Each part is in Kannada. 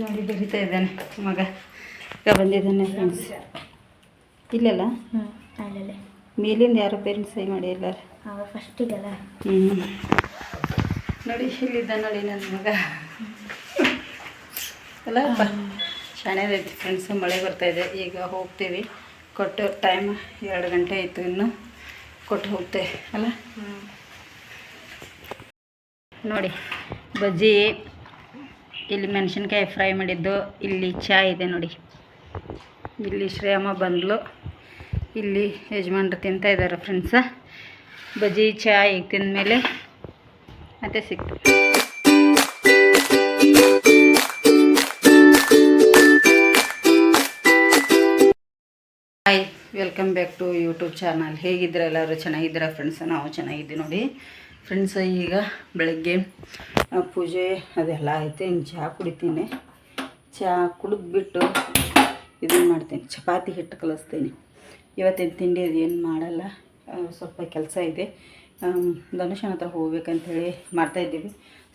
ನೋಡಿ ಬರಿತಾ ಇದ್ದಾನೆ ಮಗ. ಈಗ ಬಂದಿದ್ದಾನೆ ಫ್ರೆಂಡ್ಸ್ ಇಲ್ಲಲ್ಲ? ಹ್ಞೂ ಮೇಲಿಂದ ಯಾರೋ ಪೇರೆಂಟ್ಸ್ ಮಾಡಿ ಎಲ್ಲ ಅವ ಫಸ್ಟಿಗಲ್ಲ ಹ್ಞೂ ನೋಡಿ ಇಲ್ಲಿದ್ದ ನೋಡಿ ನನ್ನ ಮಗ. ಅಲ್ಲ ಚೆನ್ನಾಗೈತಿ ಫ್ರೆಂಡ್ಸ್ ಮಳೆ ಬರ್ತಾ ಇದೆ. ಈಗ ಹೋಗ್ತೀವಿ. ಕೊಟ್ಟು ಟೈಮ್ ಎರಡು ಗಂಟೆ ಆಯಿತು ಇನ್ನು. ಕೊಟ್ಟು ಹೋಗ್ತೆ ಅಲ್ಲ? ನೋಡಿ ಬಜ್ಜಿ. ಇಲ್ಲಿ ಮೆಣಸಿನ್ಕಾಯಿ ಫ್ರೈ ಮಾಡಿದ್ದು, ಇಲ್ಲಿ ಚಹಾ ಇದೆ ನೋಡಿ. ಇಲ್ಲಿ ಶ್ರೇಯಮ್ಮ ಬಂದ್ಲು. ಇಲ್ಲಿ ಯಜಮಾನ್ರು ತಿಂತಾ ಇದ್ದಾರೆ ಫ್ರೆಂಡ್ಸ ಬಜಿ ಚಾಯ್ ಈಗ ತಿಂದಮೇಲೆ ಮತ್ತೆ ಸಿಕ್ತು hi welcome back to YouTube channel ಹೇಗಿದ್ದೀರ ಎಲ್ಲರೂ? ಚೆನ್ನಾಗಿದ್ದೀರಾ ಫ್ರೆಂಡ್ಸ್ ನಾವು ಚೆನ್ನಾಗಿದ್ದೀವಿ ನೋಡಿ. ಫ್ರೆಂಡ್ಸ್ ಈಗ ಬೆಳಗ್ಗೆ ಪೂಜೆ ಅದೆಲ್ಲ ಐತೆ ಇನ್ನು ಚಹಾ ಕುಡಿತೀನಿ. ಚಹಾ ಕುಡಿದ್ಬಿಟ್ಟು ಇದನ್ನು ಮಾಡ್ತೀನಿ. ಚಪಾತಿ ಹಿಟ್ಟು ಕಲಿಸ್ತೀನಿ. ಇವತ್ತಿನ ತಿಂಡಿ ಅದು ಏನು ಮಾಡಲ್ಲ. ಸ್ವಲ್ಪ ಕೆಲಸ ಇದೆ. ಧನುಷನ ಹತ್ರ ಹೋಗ್ಬೇಕಂತೇಳಿ ಮಾಡ್ತಾಯಿದ್ದೀವಿ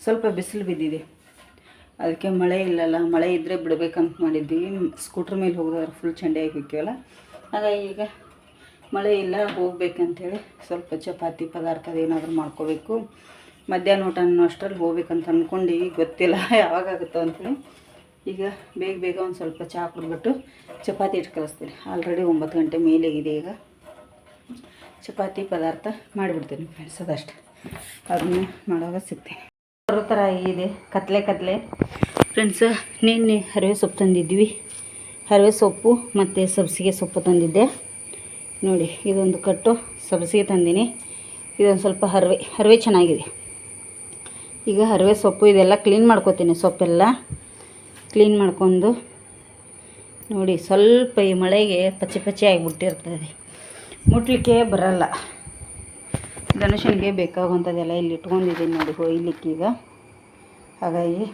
ಸ್ವಲ್ಪ ಬಿಸಿಲು ಬಿದ್ದಿದೆ. ಅದಕ್ಕೆ ಮಳೆ ಇಲ್ಲಲ್ಲ, ಮಳೆ ಇದ್ದರೆ ಬಿಡಬೇಕಂತ ಮಾಡಿದ್ವಿ ಸ್ಕೂಟ್ರ್ ಮೇಲೆ ಹೋಗೋದಾದ್ರೆ ಫುಲ್ ಚಂಡಿಯಾಗಿ ಹೋಗ್ತೀವಲ್ಲ ಹಾಗಾಗಿ ಈಗ ಮಳೆ ಇಲ್ಲ, ಹೋಗ್ಬೇಕಂತೇಳಿ ಸ್ವಲ್ಪ ಚಪಾತಿ ಪದಾರ್ಥ ಏನಾದರೂ ಮಾಡ್ಕೋಬೇಕು. ಮಧ್ಯಾಹ್ನ ಊಟ ಅನ್ನೋ ಅಷ್ಟರಲ್ಲಿ ಹೋಗ್ಬೇಕಂತ ಅಂದ್ಕೊಂಡು ಗೊತ್ತಿಲ್ಲ ಯಾವಾಗ ಆಗುತ್ತೋ ಈಗ ಬೇಗ ಬೇಗ ಒಂದು ಸ್ವಲ್ಪ ಚಹಾ ಕುಡಿದ್ಬಿಟ್ಟು ಚಪಾತಿ ಇಟ್ಟು ಕಲಿಸ್ತೀನಿ ಆಲ್ರೆಡಿ ಒಂಬತ್ತು ಗಂಟೆ ಮೇಲಾಗಿದೆ ಈಗ. ಚಪಾತಿ ಪದಾರ್ಥ ಮಾಡಿಬಿಡ್ತೀನಿ ಫ್ರೆಂಡ್ಸ್ ಅದಷ್ಟು. ಅದನ್ನ ಮಾಡೋವಾಗ ಸಿಗ್ತೀನಿ. ಬರೋ ಥರ ಇದೆ ಕತ್ಲೆ ಕತ್ಲೆ. ಫ್ರೆಂಡ್ಸ್ ನಿನ್ನೆ ಹರಿವೆ ಸೊಪ್ಪು ತಂದಿದ್ವಿ. ಹರಿವೆ ಸೊಪ್ಪು ಮತ್ತು ಸಬ್ಸಿಗೆ ಸೊಪ್ಪು ತಂದಿದ್ದೆ. ನೋಡಿ, ಇದೊಂದು ಕಟ್ಟು ಸಬ್ಸಿಗೆ ತಂದೀನಿ. ಇದೊಂದು ಸ್ವಲ್ಪ ಹರಿವೆ ಹರಿವೆ ಚೆನ್ನಾಗಿದೆ. ಈಗ ಹರಿವೆ ಸೊಪ್ಪು ಇದೆಲ್ಲ ಕ್ಲೀನ್ ಮಾಡ್ಕೊತೀನಿ, ಸೊಪ್ಪೆಲ್ಲ ಕ್ಲೀನ್ ಮಾಡ್ಕೊಂಡು. ನೋಡಿ, ಸ್ವಲ್ಪ ಈ ಮಳೆಗೆ ಪಚ್ಚೆ ಪಚ್ಚೆ ಆಗಿಬಿಟ್ಟಿರ್ತದೆ. ಮುಟ್ಲಿಕ್ಕೆ ಬರಲ್ಲ. ಧನುಷನಿಗೆ ಬೇಕಾಗುವಂಥದ್ದೆಲ್ಲ ಇಲ್ಲಿ ಇಟ್ಕೊಂಡಿದ್ದೀನಿ ನೋಡಿ ಹೊಯ್ಲಿಕ್ಕೀಗ ಹಾಗಾಗಿ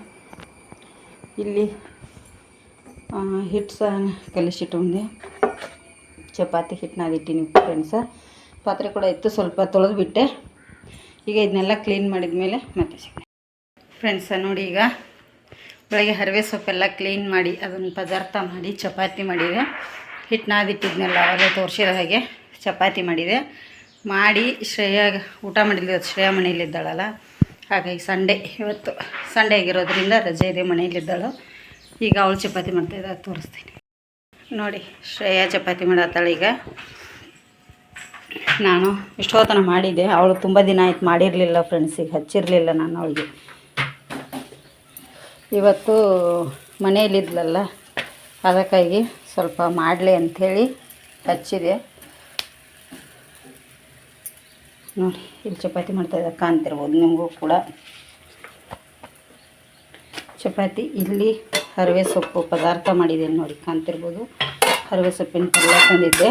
ಇಲ್ಲಿ ಹಿಟ್ಟು ಸಹ ಕಲಿಸಿಟ್ಕೊಂಡೆ ಚಪಾತಿ ಹಿಟ್ಟು ನಾದಿಟ್ಟಿನಿ ಫ್ರೆಂಡ್ಸ. ಪಾತ್ರೆ ಕೂಡ ಇತ್ತು ಸ್ವಲ್ಪ ತೊಳೆದು ಬಿಟ್ಟೆ. ಈಗ ಇದನ್ನೆಲ್ಲ ಕ್ಲೀನ್ ಮಾಡಿದ ಮೇಲೆ ಮತ್ತೆ ಸಿಗ್ತೀನಿ. ಫ್ರೆಂಡ್ಸ, ನೋಡಿ ಈಗ ಬೆಳಗ್ಗೆ ಹರಿವೆ ಸೊಪ್ಪೆಲ್ಲ ಕ್ಲೀನ್ ಮಾಡಿ, ಅದನ್ನು ಪದಾರ್ಥ ಮಾಡಿ, ಚಪಾತಿ ಮಾಡಿದೆ. ಹಿಟ್ಟು ನಾದಿಟ್ಟಿದ್ನೆಲ್ಲ ಅವಾಗಲೇ ತೋರಿಸಿದ ಹಾಗೆ ಚಪಾತಿ ಮಾಡಿದೆ. ಮಾಡಿ ಶ್ರೇಯ, ಊಟ ಮಾಡಿದ್ವಿ ಇವತ್ತು ಶ್ರೇಯ ಮನೆಯಲ್ಲಿದ್ದಾಳಲ್ಲ. ಹಾಗಾಗಿ ಸಂಡೇ, ಇವತ್ತು ಸಂಡೇ ಆಗಿರೋದ್ರಿಂದ ರಜೆ ಇದೆ ಮನೆಯಲ್ಲಿದ್ದಾಳು. ಈಗ ಅವಳು ಚಪಾತಿ ಮಾಡ್ತಾಯಿದ್ದ ತೋರಿಸ್ತೀನಿ. ನೋಡಿ, ಶ್ರೇಯಾ ಚಪಾತಿ ಮಾಡತ್ತಾಳೆ ಈಗ. ನಾನು ಇಷ್ಟೊತ್ತನ ಮಾಡಿದ್ದೆ. ಅವಳು ತುಂಬ ದಿನ ಆಯ್ತು ಮಾಡಿರಲಿಲ್ಲ ಫ್ರೆಂಡ್ಸಿಗೆ ಹಚ್ಚಿರಲಿಲ್ಲ ನಾನು ಅವಳಿಗೆ. ಇವತ್ತು ಮನೆಯಲ್ಲಿದ್ಲಲ್ಲ ಅದಕ್ಕಾಗಿ ಸ್ವಲ್ಪ ಮಾಡಲಿ ಅಂಥೇಳಿ ಹಚ್ಚಿದೆ. ನೋಡಿ, ಇಲ್ಲಿ ಚಪಾತಿ ಮಾಡ್ತಾಯಿದ್ದ ಕಾಣ್ತಿರ್ಬೋದು ನಿಮಗೂ ಕೂಡ. ಚಪಾತಿ ಇಲ್ಲಿ ಹರಿವೆ ಸೊಪ್ಪು ಪದಾರ್ಥ ಮಾಡಿದ್ದೇನೆ ನೋಡಿ, ಕಾಣ್ತಿರ್ಬೋದು. ಹರಿವೆ ಸೊಪ್ಪಿನ ಪಲ್ಯ ತಂದಿದ್ದೆ.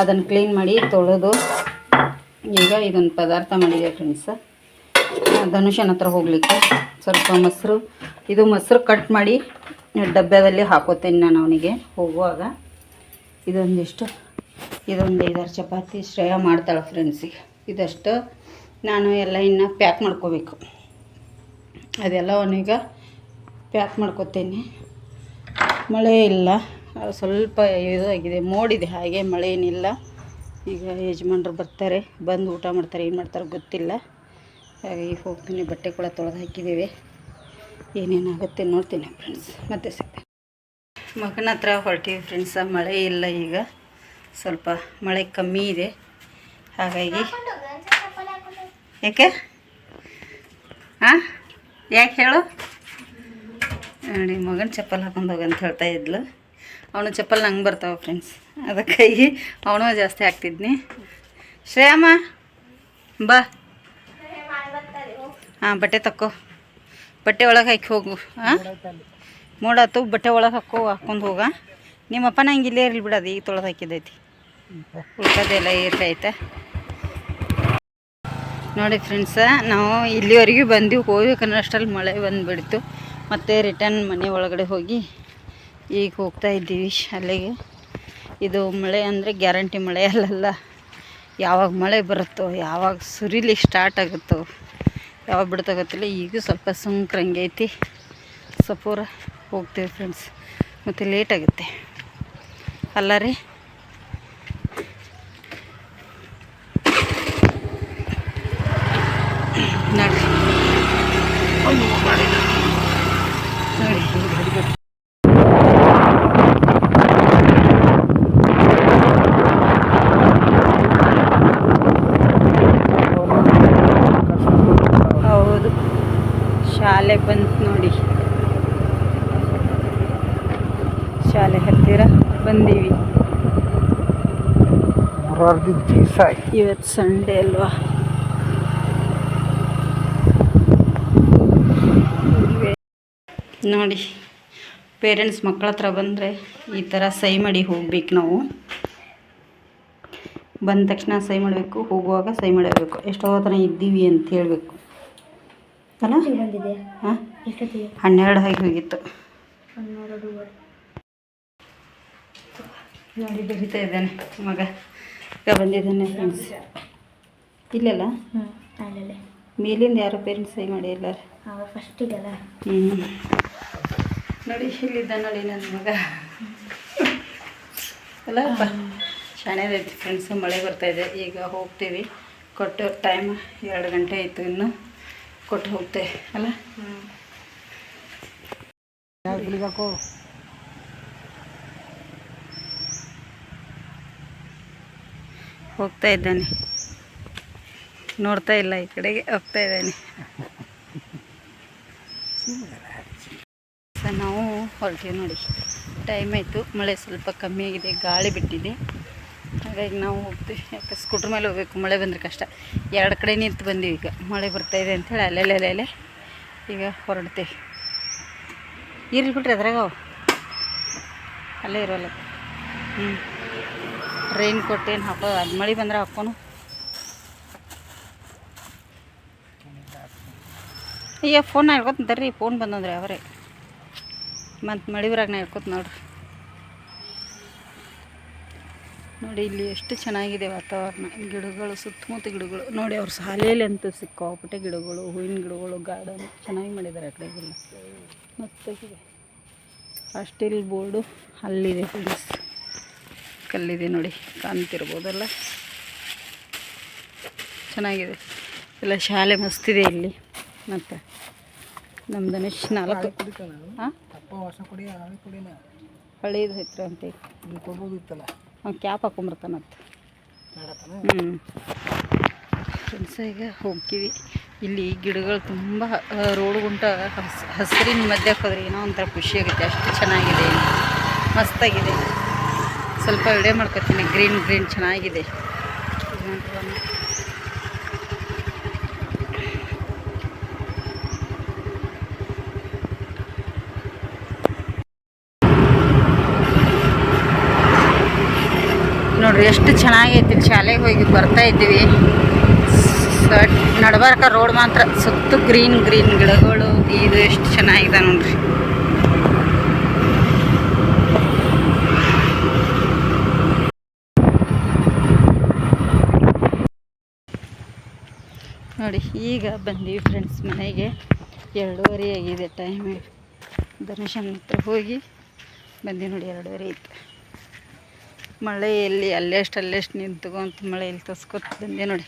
ಅದನ್ನು ಕ್ಲೀನ್ ಮಾಡಿ ತೊಳೆದು, ಈಗ ಇದೊಂದು ಪದಾರ್ಥ ಮಾಡಿದೆ ಫ್ರೆಂಡ್ಸ್ ಧನುಷನ ಹತ್ರ ಹೋಗಲಿಕ್ಕೆ. ಸ್ವಲ್ಪ ಮೊಸರು, ಇದು ಮೊಸರು ಕಟ್ ಮಾಡಿ ಡಬ್ಬದಲ್ಲಿ ಹಾಕೋತೇನೆ ನಾನು ಅವನಿಗೆ ಹೋಗುವಾಗ. ಇದೊಂದಿಷ್ಟು. ಇದೊಂದು ಐದಾರು ಚಪಾತಿ ಶ್ರೇಯ ಮಾಡ್ತಾಳೆ ಫ್ರೆಂಡ್ಸಿಗೆ ಇದಷ್ಟು ನಾನು ಎಲ್ಲ ಇನ್ನು ಪ್ಯಾಕ್ ಮಾಡ್ಕೋಬೇಕು. ಅದೆಲ್ಲ ಅವನೀಗ ಪ್ಯಾಕ್ ಮಾಡ್ಕೋತೇನೆ. ಮಳೆ ಇಲ್ಲ. ಸ್ವಲ್ಪ ಇದಾಗಿದೆ. ಮೋಡಿದೆ. ಹಾಗೆ ಮಳೆ ಏನಿಲ್ಲ. ಈಗ ಯಜಮಾನ್ರು ಬರ್ತಾರೆ. ಬಂದು ಊಟ ಮಾಡ್ತಾರೆ. ಏನು ಮಾಡ್ತಾರೆ ಗೊತ್ತಿಲ್ಲ. ಹಾಗಾಗಿ ಹೋಗ್ತೀನಿ. ಬಟ್ಟೆ ಕೂಡ ತೊಳೆದು ಹಾಕಿದ್ದೀವಿ. ಏನೇನಾಗುತ್ತೆ ನೋಡ್ತೀನಿ ಫ್ರೆಂಡ್ಸ್ ಮತ್ತೆ ಸಿಗ್ತೀನಿ ಮಗನ ಹತ್ರ ಹೊರಟಿವಿ ಫ್ರೆಂಡ್ಸ ಮಳೆ ಇಲ್ಲ ಈಗ. ಸ್ವಲ್ಪ ಮಳೆ ಕಮ್ಮಿ ಇದೆ. ಹಾಗಾಗಿ ಯಾಕೆ? ಹಾಂ ಯಾಕೆ ಹೇಳು? ನೋಡಿ, ಮಗನ ಚಪ್ಪಲ್ ಹಾಕೊಂಡು ಹೋಗಂತ ಹೇಳ್ತಾ ಇದ್ಲು. ಅವನು ಚಪ್ಪಲ್ ನಂಗೆ ಬರ್ತಾವೆ ಫ್ರೆಂಡ್ಸ್ ಅದಕ್ಕಾಗಿ ಅವನು ಜಾಸ್ತಿ ಹಾಕ್ತಿದ್ನಿ. ಶ್ರೇಯಮ್ಮ, ಬಾ. ಹಾಂ, ಬಟ್ಟೆ ತಕ್ಕೋ. ಬಟ್ಟೆ ಒಳಗೆ ಹಾಕಿ ಹೋಗು, ಹಾಂ? ಮೂಡಾತು ಬಟ್ಟೆ ಒಳಗೆ ಹಾಕೋ, ಹಾಕೊಂಡು ಹೋಗ. ನಿಮ್ಮಪ್ಪನ ನಂಗೆ ಇಲ್ಲೇ ಇರಲಿ ಬಿಡೋದು ಈಗ ತೊಳೆದು ಹಾಕಿದೈತಿ ಉಳ್ಕೋದೆಲ್ಲ ಇರ್ತೈತೆ ನೋಡಿ ಫ್ರೆಂಡ್ಸ ನಾವು ಇಲ್ಲಿವರೆಗೂ ಬಂದು ಹೋಗ್ಬೇಕನ್ನೋ ಅಷ್ಟರಲ್ಲಿ ಮಳೆ ಬಂದುಬಿಡ್ತು. ಮತ್ತು ರಿಟರ್ನ್ ಮನೆ ಒಳಗಡೆ ಹೋಗಿ ಈಗ ಹೋಗ್ತಾ ಇದ್ದೀವಿ ಶಾಲೆಗೆ. ಇದು ಮಳೆ ಅಂದರೆ ಗ್ಯಾರಂಟಿ ಮಳೆ ಅಲ್ಲಲ್ಲ, ಯಾವಾಗ ಮಳೆ ಬರುತ್ತೋ, ಯಾವಾಗ ಸುರಿಲಿ ಸ್ಟಾರ್ಟ್ ಆಗುತ್ತೋ, ಯಾವಾಗ ಬಿಡ್ತಾ ಗೊತ್ತಿಲ್ಲ. ಈಗ ಸ್ವಲ್ಪ ಸುಂಕ್ರಂಗೆ ಐತಿ. ಸಪೂರ ಹೋಗ್ತೀವಿ ಫ್ರೆಂಡ್ಸ್ ಮತ್ತು ಲೇಟ್ ಆಗುತ್ತೆ. ಅಲ್ಲ ರೀ ನೋಡ್ರಿ ನೋಡಿ ಹೌದು ಶಾಲೆ ಬಂತು ನೋಡಿ ಶಾಲೆ ಹತ್ತಿರ ಬಂದೀವಿ ಮೊರಾರ್ಜಿ ದಿವಸ ಇವತ್ತು ಸಂಡೇ ಅಲ್ವಾ? ನೋಡಿ ಪೇರೆಂಟ್ಸ್ ಮಕ್ಕಳ ಹತ್ರ ಬಂದರೆ ಈ ಥರ ಸೈ ಮಾಡಿ ಹೋಗ್ಬೇಕು ನಾವು. ಬಂದ ತಕ್ಷಣ ಸೈ ಮಾಡಬೇಕು ಹೋಗುವಾಗ ಸೈ ಮಾಡಬೇಕು. ಎಷ್ಟೋ ಥರ ಇದ್ದೀವಿ ಅಂತ ಹೇಳಬೇಕು. ಅಲ್ಲ? ಬಂದಿದೆ ಹಾಂ ಎಷ್ಟೊತ್ತಿಗೆ? ಹನ್ನೆರಡು ಆಗಿ ಹೋಗಿತ್ತು. ನೋಡಿ ಬರಿತಾ ಇದ್ದಾನೆ ಮಗ. ಈಗ ಬಂದಿದ್ದಾನೆ ಫ್ರೆಂಡ್ಸ್ ಇಲ್ಲಲ್ಲ? ಹ್ಞೂ ಮೇಲಿಂದ ಯಾರೋ ಪೇರೆಂಟ್ಸ್ ಸೈ ಮಾಡಿ ಎಲ್ಲ ಫಸ್ಟಿಗಲ್ಲ ಹ್ಞೂ ನೋಡಿ ಇಲ್ಲಿದ್ದ ನೋಡಿ ನನ್ನ ಮಗ. ಅಲ್ಲಪ್ಪ ಚೆನ್ನಾಗೈತಿ ಫ್ರೆಂಡ್ಸ್ ಮಳೆ ಬರ್ತಾ ಇದೆ. ಈಗ ಹೋಗ್ತೀವಿ. ಕೊಟ್ಟು ಟೈಮ್ ಎರಡು ಗಂಟೆ ಆಯಿತು ಇನ್ನು. ಕೊಟ್ಟು ಹೋಗ್ತೇವೆ ಅಲ್ಲ? ಹ್ಞೂ ಹೋಗ್ತಾ ಇದ್ದಾನೆ. ನೋಡ್ತಾ ಇಲ್ಲ ಈ ಕಡೆಗೆ, ಹೋಗ್ತಾ ಇದ್ದಾನೆ. ಸೊ ನಾವು ಹೊರಟೀವಿ ನೋಡಿ. ಟೈಮ್ ಆಯಿತು. ಮಳೆ ಸ್ವಲ್ಪ ಕಮ್ಮಿ ಆಗಿದೆ. ಗಾಳಿ ಬಿಟ್ಟಿದೆ. ಹಾಗಾಗಿ ನಾವು ಹೋಗ್ತೀವಿ. ಯಾಕೆ ಸ್ಕೂಟ್ರ್ ಮೇಲೆ ಹೋಗ್ಬೇಕು? ಮಳೆ ಬಂದರೆ ಕಷ್ಟ. ಎರಡು ಕಡೆ ನಿಂತು ಬಂದೀವಿ ಈಗ. ಮಳೆ ಬರ್ತಾಯಿದೆ ಅಂಥೇಳಿ ಅಲ್ಲೆಲ್ಲ, ಅಲ್ಲೆಲ್ಲೇ ಈಗ ಹೊರಡ್ತೀವಿ. ಇರ್ಲಿ ಬಿಟ್ರಿ ಅದ್ರಾಗ ಅಲ್ಲೇ ಇರೋಲ್ಲ. ಹ್ಞೂ ರೈನ್ ಕೋಟ್ ಏನು ಹಾಕೋ, ಅದು ಮಳೆ ಬಂದ್ರೆ ಹಾಕೋನು. ಅಯ್ಯ ಫೋನ್ ಹಿಡ್ಕೊತ ತರ್ರಿ ಫೋನ್ ಬಂದಂದ್ರೆ ಅವರೇ. ಮತ್ತು ಮಳೆ ಬರಾಗ ನಾ ಹಿಡ್ಕೊತ ನೋಡ್ರಿ. ನೋಡಿ, ಇಲ್ಲಿ ಎಷ್ಟು ಚೆನ್ನಾಗಿದೆ ವಾತಾವರಣ. ಗಿಡಗಳು, ಸುತ್ತಮುತ್ತ ಗಿಡಗಳು. ನೋಡಿ, ಅವ್ರ ಶಾಲೆಯಲ್ಲಿ ಅಂತ ಸಿಕ್ಕಾಪಟ್ಟೆ ಗಿಡಗಳು, ಹೂವಿನ ಗಿಡಗಳು ಗಾರ್ಡನ್ ಚೆನ್ನಾಗಿ ಮಾಡಿದ್ದಾರೆ ಆ ಕಡೆಗೆಲ್ಲ ಮತ್ತೆ ಅಷ್ಟಿಲ್ ಬೋರ್ಡು ಅಲ್ಲಿದೆ ಫ್ರೆಂಡ್ಸ್ ಕಲ್ಲಿದೆ ನೋಡಿ, ಕಾಣ್ತಿರ್ಬೋದಲ್ಲ? ಚೆನ್ನಾಗಿದೆ. ಎಲ್ಲ ಶಾಲೆ ಮಸ್ತಿದೆ ಇಲ್ಲಿ. ಮತ್ತು ನಮ್ಮ ಧನುಷ್ ನಾಲ್ಕು. ಹಳೇದು ಹತ್ರ ಅಂತ. ಅವ್ನು ಕ್ಯಾಪ್ ಹಾಕೊಂಬರ್ತಾನಂತ ಹ್ಞೂ ಫ್ರೆಂಡ್ಸ್, ಈಗ ಹೋಗ್ತೀವಿ. ಇಲ್ಲಿ ಗಿಡಗಳು ತುಂಬ ರೋಡ್ ಗುಂಟ ಹಸ್, ಹಸಿರಿನ ಮಧ್ಯಕ್ಕೆ ಹೋದ್ರೆ ಏನೋ ಒಂಥರ ಖುಷಿಯಾಗುತ್ತೆ ಅಷ್ಟು ಚೆನ್ನಾಗಿದೆ. ಮಸ್ತಾಗಿದೆ. ಸ್ವಲ್ಪ ವಿಡಿಯೋ ಮಾಡ್ಕೊತೀನಿ. ಗ್ರೀನ್ ಗ್ರೀನ್ ಚೆನ್ನಾಗಿದೆ. ನೋಡ್ರಿ, ಎಷ್ಟು ಚೆನ್ನಾಗೈತಿ. ಶಾಲೆಗೆ ಹೋಗಿ ಬರ್ತಾ ಇದ್ದೀವಿ. ನಡ್ಬಾರ್ಕ ರೋಡ್ ಮಾತ್ರ. ಸುತ್ತ ಗ್ರೀನ್ ಗ್ರೀನ್ ಗಿಡಗಳು. ಇದು ಎಷ್ಟು ಚೆನ್ನಾಗಿದೆ ನೋಡ್ರಿ. ನೋಡಿ, ಈಗ ಬಂದೀವಿ ಫ್ರೆಂಡ್ಸ್ ಮನೆಗೆ. ಎರಡೂವರೆ ಆಗಿದೆ ಟೈಮ್ ಧನುಷನ ಹತ್ರ ಹೋಗಿ ಬಂದಿ ನೋಡಿ, ಎರಡೂವರೆ ಐತೆ ಮಳೆಯಲ್ಲಿ ಅಲ್ಲೆಷ್ಟು ಅಲ್ಲೆಷ್ಟು ನಿಂತ್ಕೊಂತ ಮಳೆಯಲ್ಲಿ ತಸ್ಕೊತ ಬಂದೆ ನೋಡಿ.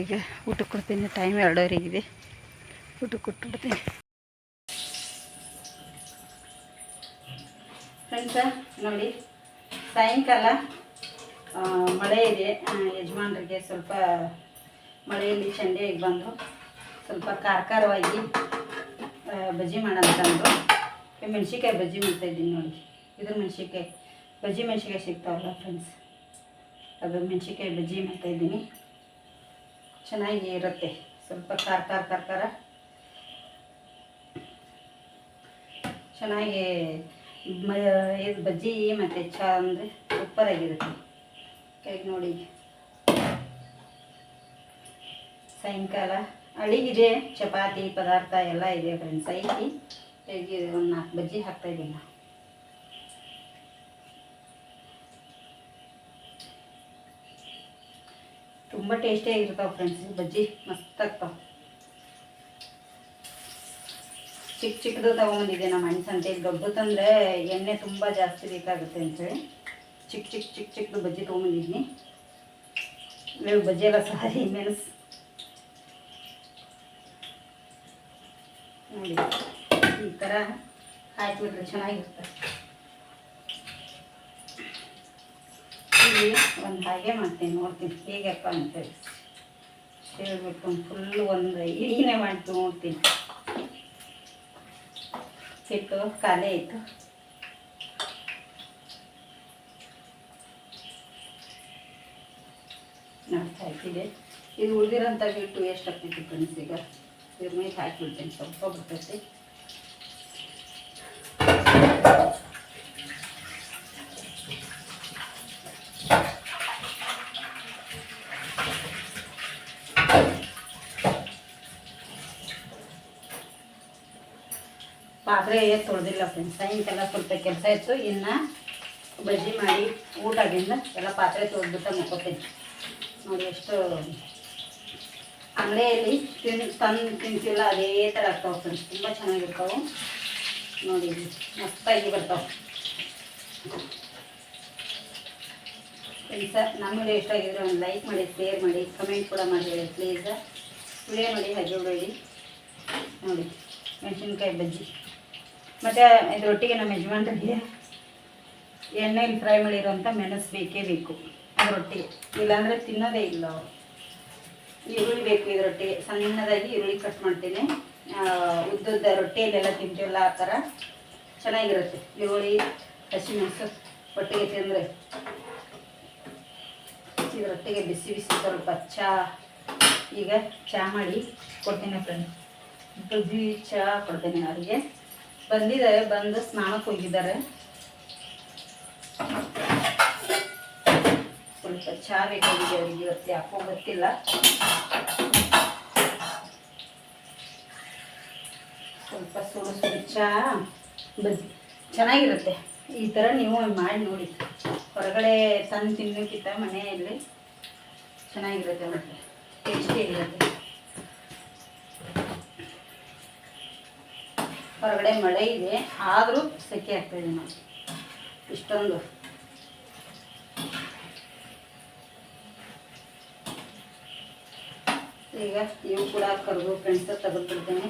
ಈಗ ಊಟಕ್ಕೆ ಕೊಡ್ತೀನಿ ಟೈಮ್ ಎರಡೂವರೆಗಿದೆ ಊಟಕ್ಕೆ ಕೊಟ್ಬಿಡ್ತೀನಿ ಫ್ರೆಂಡ್ಸ ನೋಡಿ, ಸಾಯಂಕಾಲ ಮಳೆ ಇದೆ. ಯಜಮಾನ್ರಿಗೆ ಸ್ವಲ್ಪ ಮಳೆಯಲ್ಲಿ ಚಂಡಿಯಾಗಿ ಬಂದು ಸ್ವಲ್ಪ ಖಾರ ಖಾರವಾಗಿ ಬಜ್ಜಿ ಮಾಡಂತಂದು ಮೆಣಸಿನ್ಕಾಯಿ ಬಜ್ಜಿ ಮಾಡ್ತಾಯಿದ್ದೀನಿ ನೋಡಿ. ಇದ್ರ ಮೆಣಸಿನ್ಕಾಯಿ, ಬಜ್ಜಿ ಮೆಣಸಿನ್ಕಾಯಿ ಸಿಗ್ತಾವಲ್ಲ ಫ್ರೆಂಡ್ಸ್ ಅದು ಮೆಣಸಿನ್ಕಾಯಿ ಬಜ್ಜಿ ಮಾಡ್ತಾಯಿದ್ದೀನಿ ಚೆನ್ನಾಗಿ ಇರುತ್ತೆ. ಸ್ವಲ್ಪ ಖಾರ ಖಾರ ಖಾರ ಖಾರ. ಚೆನ್ನಾಗಿ ಇದು ಬಜ್ಜಿ ಮತ್ತು ಚಾ ಅಂದರೆ ಸೂಪರಾಗಿರುತ್ತೆ. ಕೈಗೆ ನೋಡಿ. ಸಾಯಂಕಾಲ ಅಡಿಗಿದೆ ಚಪಾತಿ, ಪದಾರ್ಥ ಎಲ್ಲ ಇದೆ ಫ್ರೆಂಡ್ಸ್ ಐತಿ. ತೆಗಿ ಒಂದು ನಾಲ್ಕು ಬಜ್ಜಿ ಹಾಕ್ತಾಯಿದ್ದೀನಿ ತುಂಬ ಟೇಸ್ಟಿಯಾಗಿರ್ತಾವೆ ಫ್ರೆಂಡ್ಸ್ ಬಜ್ಜಿ ಮಸ್ತ್ ಆಗ್ತಾವೆ. ಚಿಕ್ಕ ಚಿಕ್ಕದು ತಗೊಂಡಿದ್ದೆ ನಮ್ಮ ಅಣ್ಣ ಸಂತೆಗೆ ದೊಡ್ಡ ತಂದರೆ ಎಣ್ಣೆ ತುಂಬ ಜಾಸ್ತಿ ಬೇಕಾಗುತ್ತೆ ಅಂತೇಳಿ ಚಿಕ್ಕ ಚಿಕ್ಕ ಚಿಕ್ಕ ಚಿಕ್ಕದು ಬಜ್ಜಿ ತೊಗೊಂಡಿದ್ದೀನಿ ಬಜ್ಜಿ ಎಲ್ಲ ಸಾರಿ ಮೆಣಸು ನೋಡಿ. ಈ ಥರ ಹಾಕಿಬಿಟ್ರೆ ಚೆನ್ನಾಗಿರ್ತದೆ ಇಲ್ಲಿ ಒಂದು ಹಾಗೆ ಮಾಡ್ತೀನಿ, ನೋಡ್ತೀನಿ ಹೇಗಪ್ಪ ಅಂತೇಳಿ ಹೇಳ್ಬಿಟ್ಟು ಫುಲ್ ಒಂದು ಇಡೀನೇ ಮಾಡ್ತು ನೋಡ್ತೀನಿ. ಸಿಟ್ಟು, ಖಾಲಿ ಆಯಿತು. ನೋಡ್ತಾ ಇರ್ತಿದೆ ಇದು. ಉಳಿದಿರೋಂಥ ಬಿಟ್ಟು ಎಷ್ಟು ಆಗ್ತೈತಿ ಫ್ರೆಂಡ್ಸ್ ಈಗ ಇದ್ರ ಮೇಲೆ ಹಾಕಿಬಿಡ್ತೀನಿ ಸ್ವಲ್ಪ ಬರ್ತೈತಿ ಪಾತ್ರೆ ತೊಳೆದಿಲ್ಲ ಫ್ರೆಂಡ್ಸ್ ಸಾಯಂಕಾಲ ಸ್ವಲ್ಪ ಕೆಲಸ ಇತ್ತು ಇನ್ನು ಬಜ್ಜಿ ಮಾಡಿ ಊಟದಿಂದ ಎಲ್ಲ ಪಾತ್ರೆ ತೊಳೆದ್ಬಿಟ್ಟು ಮುಕ್ಕೋತೀನಿ ನೋಡಿ ಎಷ್ಟು ಅಂಗಡಿಯಲ್ಲಿ ತಿನ್, ತಂದು ತಿಂತೀವಲ್ಲ, ಅದೇ ಥರ ಆಗ್ತಾವೆ ಫ್ರೆಂಡ್ಸ್ ತುಂಬ ಚೆನ್ನಾಗಿರ್ತಾವೆ. ನೋಡಿ ಮಸ್ತಾಗಿ ಬರ್ತಾವೆ. ಫ್ರೆಂಡ್ಸ ನಮ್ಮ ವಿಡಿಯೋ ಇಷ್ಟ ಆಗಿದ್ರೆ ಒಂದು ಲೈಕ್ ಮಾಡಿ, ಶೇರ್ ಮಾಡಿ, ಕಮೆಂಟ್ ಕೂಡ ಮಾಡಿ ಪ್ಲೀಸ. ವಿಡಿಯೋ ನೋಡಿ ಹಾಗೆ ಬಿಡಿ ನೋಡಿ, ಮೆಣಸಿನ್ಕಾಯಿ ಬಜ್ಜಿ. ಮತ್ತು ಇದರೊಟ್ಟಿಗೆ ನಮ್ಮ ಯಜಮಾನ್ರಿಗೆ ಎಣ್ಣೆಯಲ್ಲಿ ಫ್ರೈ ಮಾಡಿರೋಂಥ ಮೆಣಸು ಬೇಕೇ ಬೇಕು ರೊಟ್ಟಿಗೆ ಇಲ್ಲಾಂದರೆ ತಿನ್ನೋದೇ ಇಲ್ಲ ಅವರು. ಈರುಳ್ಳಿ ಬೇಕು ಇದರೊಟ್ಟಿಗೆ ಸಣ್ಣದಾಗಿ ಈರುಳ್ಳಿ ಕಟ್ ಮಾಡ್ತೀನಿ. ಉದ್ದುದ್ದ ರೊಟ್ಟಿಯಲ್ಲೆಲ್ಲ ತಿಂತೀವಲ್ಲ ಆ ಥರ ಚೆನ್ನಾಗಿರುತ್ತೆ. ಈರುಳ್ಳಿ, ಹಸಿಮೆಣಸು, ಒಟ್ಟಿಗೆ ತಿಂದರೆ ರೊಟ್ಟಿಗೆ ಬಿಸಿ ಬಿಸಿ ಸ್ವಲ್ಪ ಚಹಾ ಈಗ ಚಹಾ ಮಾಡಿ ಕೊಡ್ತೀನಿ ಫ್ರೆಂಡ್ ಬಿ ಚಹಾ ಕೊಡ್ತೀನಿ ಅವರಿಗೆ ಬಂದಿದ್ದಾರೆ, ಬಂದು ಸ್ನಾನಕ್ಕೆ ಹೋಗಿದ್ದಾರೆ. ಸ್ವಲ್ಪ ಚಹಾ ಬೇಕಾಗಿದೆ ಅವರಿಗೆ ಇವತ್ತು ಯಾಕೋ ಗೊತ್ತಿಲ್ಲ. ಸ್ವಲ್ಪ ಸುಡು ಸುಡು ಚಹಾ ಬದ್ ಚೆನ್ನಾಗಿರುತ್ತೆ. ಈ ಥರ ನೀವು ಮಾಡಿ ನೋಡಿ. ಹೊರಗಡೆ ತಂದು ತಿನ್ನೋಕ್ಕಿಂತ ಮನೆಯಲ್ಲಿ ಚೆನ್ನಾಗಿರುತ್ತೆ ಮತ್ತು. ಟೇಸ್ಟಿ ಇರುತ್ತೆ ಹೊರಗಡೆ ಮಳೆ ಇದೆ. ಆದರೂ ಸೆಕೆ ಆಗ್ತಾಯಿದೆ ನಾವು ಇಷ್ಟೊಂದು. ಈಗ ಇವು ಕೂಡ ಕರ್ದು ಫ್ರೆಂಡ್ಸ್ ತೆಗೆದುಬಿಡ್ತೇನೆ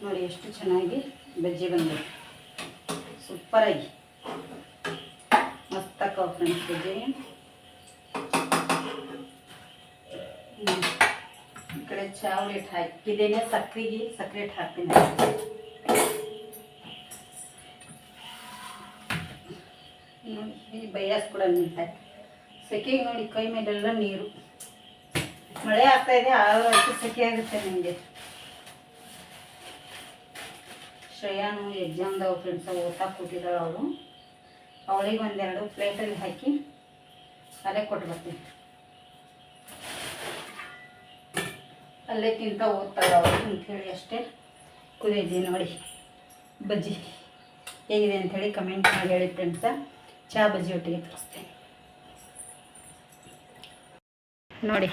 ನೋಡಿ ಎಷ್ಟು ಚೆನ್ನಾಗಿ ಬಜ್ಜಿ ಬಂದಿದೆ ಸೂಪರಾಗಿ ಮಸ್ತ್ ಅಕ್ಕವ ಫ್ರೆಂಡ್ಸ್ ಬಜ್ಜಿ ಹ್ಮ್. ಈ ಕಡೆ ಚಾವ್ಲೇಟ್ ಹಾಕಿದ್ದೇನೆ ಸಕ್ರೆಗೆ ಸಕ್ರೆ ಹಿಟ್ಟು ಹಾಕ್ತೀನಿ ನೋಡಿ, ಈ ಬೈಯಾಸ್ ಕೂಡ ನಿಂತಾಯ್ತು ಸೆಕೆಗೆ ನೋಡಿ, ಕೈ ಮೇಲೆಲ್ಲ ನೀರು. ಮಳೆ ಆಗ್ತಾ ಇದೆ ಅಷ್ಟು ಸೆಕೆ ಆಗುತ್ತೆ ನಿಮಗೆ. ಶ್ರೇಯಾನು ಎಕ್ಸಾಮ್ದವ ಫ್ರೆಂಡ್ಸ್ ಓದ್ತಾ ಕೂತಿದ್ದಾಳೆ ಅವಳು. ಅವಳಿಗೆ ಒಂದೆರಡು ಪ್ಲೇಟಲ್ಲಿ ಹಾಕಿ ಅಲ್ಲೇ ಕೊಟ್ಟು ಬರ್ತೀನಿ. ಅಲ್ಲೇ ತಿಂತ ಓದ್ತಾಳೆ ಅವಳು ಅಂಥೇಳಿ ಅಷ್ಟೇ. ಕುದಿಯಿದ್ದೀನಿ ನೋಡಿ, ಬಜ್ಜಿ ಹೇಗಿದೆ ಅಂಥೇಳಿ ಕಮೆಂಟ್ ಮಾಡಿ ಹೇಳಿ ಫ್ರೆಂಡ್ಸ ಚಹಾ ಬಜ್ಜಿ ಒಟ್ಟಿಗೆ ತರಿಸ್ತೇನೆ. ನೋಡಿ,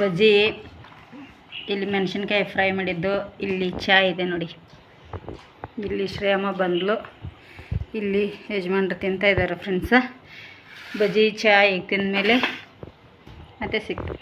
ಬಜ್ಜಿ ಇಲ್ಲಿ ಮೆಣಸಿನ್ಕಾಯಿ ಫ್ರೈ ಮಾಡಿದ್ದು, ಇಲ್ಲಿ ಚಹಾ ಇದೆ ನೋಡಿ. ಇಲ್ಲಿ ಶ್ರೇಯಮ್ಮ ಬಂದ್ಲು. ಇಲ್ಲಿ ಯಜಮಾನ್ರು ತಿಂತಾಯಿದ್ದಾರೆ ಫ್ರೆಂಡ್ಸ ಬಜ್ಜಿ ಚಹಾ ಈಗ ತಿಂದಮೇಲೆ ಮತ್ತೆ ಸಿಕ್ತು